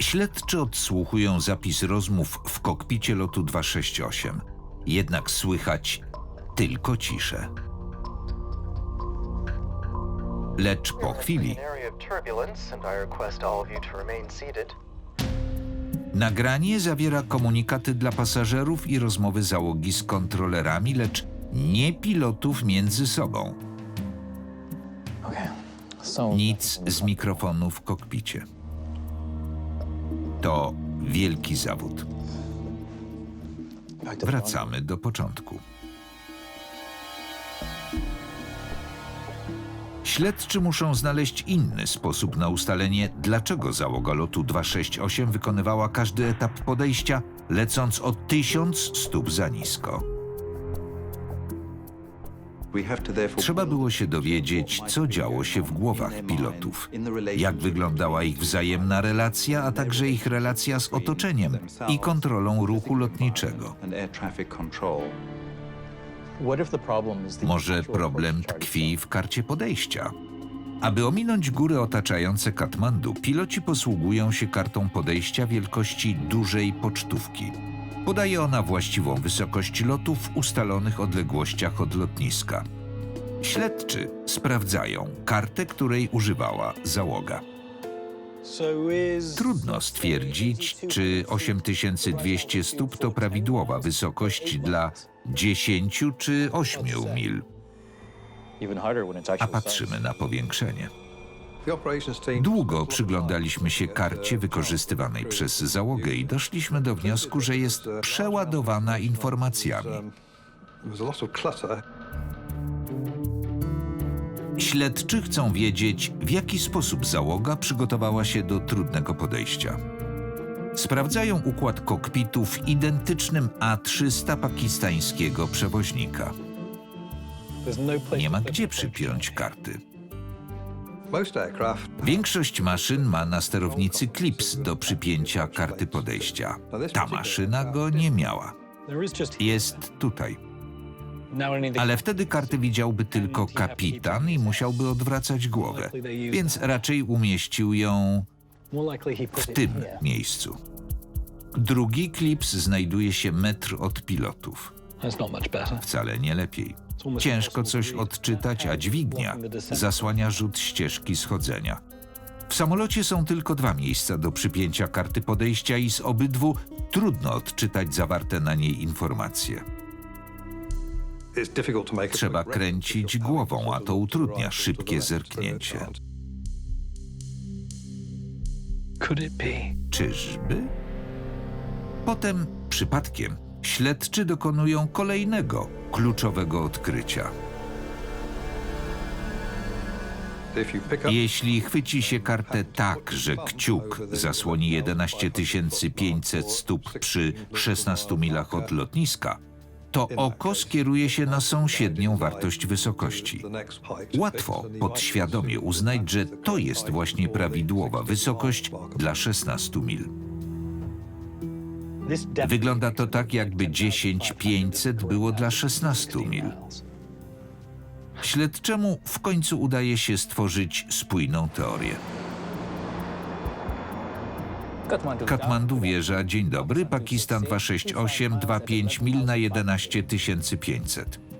Śledczy odsłuchują zapis rozmów w kokpicie lotu 268. Jednak słychać tylko ciszę. Lecz po chwili nagranie zawiera komunikaty dla pasażerów i rozmowy załogi z kontrolerami, lecz nie pilotów między sobą. Nic z mikrofonu w kokpicie. To wielki zawód. to Wracamy do początku. Śledczy muszą znaleźć inny sposób na ustalenie, dlaczego załoga lotu 268 wykonywała każdy etap podejścia, lecąc o tysiąc stóp za nisko. Trzeba było się dowiedzieć, co działo się w głowach pilotów, jak wyglądała ich wzajemna relacja, a także ich relacja z otoczeniem i kontrolą ruchu lotniczego. Może problem tkwi w karcie podejścia. Aby ominąć góry otaczające Katmandu, piloci posługują się kartą podejścia wielkości dużej pocztówki. Podaje ona właściwą wysokość lotu w ustalonych odległościach od lotniska. Śledczy sprawdzają kartę, której używała załoga. Trudno stwierdzić, czy 8200 stóp to prawidłowa wysokość dla 10 czy 8 mil, a patrzymy na powiększenie. Długo przyglądaliśmy się karcie wykorzystywanej przez załogę i doszliśmy do wniosku, że jest przeładowana informacjami. Śledczy chcą wiedzieć, w jaki sposób załoga przygotowała się do trudnego podejścia. Sprawdzają układ kokpitu w identycznym A300 pakistańskiego przewoźnika. Nie ma gdzie przypiąć karty. Większość maszyn ma na sterownicy klips do przypięcia karty podejścia. Ta maszyna go nie miała. Jest tutaj. Ale wtedy kartę widziałby tylko kapitan i musiałby odwracać głowę, więc raczej umieścił ją w tym miejscu. Drugi klips znajduje się metr od pilotów. Wcale nie lepiej. Ciężko coś odczytać, a dźwignia zasłania rzut ścieżki schodzenia. W samolocie są tylko dwa miejsca do przypięcia karty podejścia i z obydwu trudno odczytać zawarte na niej informacje. Trzeba kręcić głową, a to utrudnia szybkie zerknięcie. Czyżby? Potem, przypadkiem, śledczy dokonują kolejnego kluczowego odkrycia. Jeśli chwyci się kartę tak, że kciuk zasłoni 11 500 stóp przy 16 milach od lotniska, to oko skieruje się na sąsiednią wartość wysokości. Łatwo podświadomie uznać, że to jest właśnie prawidłowa wysokość dla 16 mil. Wygląda to tak, jakby 10 500 było dla 16 mil. Śledczemu w końcu udaje się stworzyć spójną teorię. Katmandu. Katmandu wieża, dzień dobry, Pakistan 268, 25 mil na 11 500.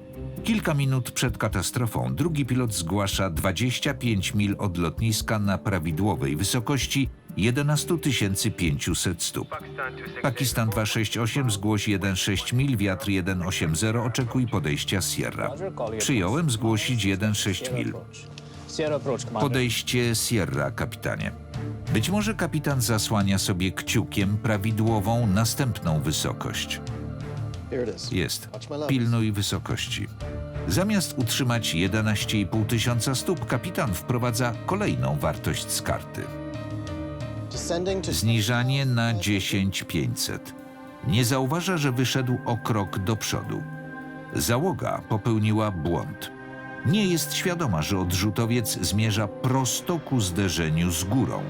Kilka minut przed katastrofą drugi pilot zgłasza 25 mil od lotniska na prawidłowej wysokości 11 500 stóp. Pakistan 268 zgłosi 1,6 mil, wiatr 1,80, oczekuj podejścia Sierra. Przyjąłem zgłosić 1,6 mil. Podejście Sierra, kapitanie. Być może kapitan zasłania sobie kciukiem prawidłową następną wysokość. Jest. Pilnuj wysokości. Zamiast utrzymać 11,5 tysiąca stóp, kapitan wprowadza kolejną wartość z karty. Zniżanie na 10,500. Nie zauważa, że wyszedł o krok do przodu. Załoga popełniła błąd. Nie jest świadoma, że odrzutowiec zmierza prosto ku zderzeniu z górą.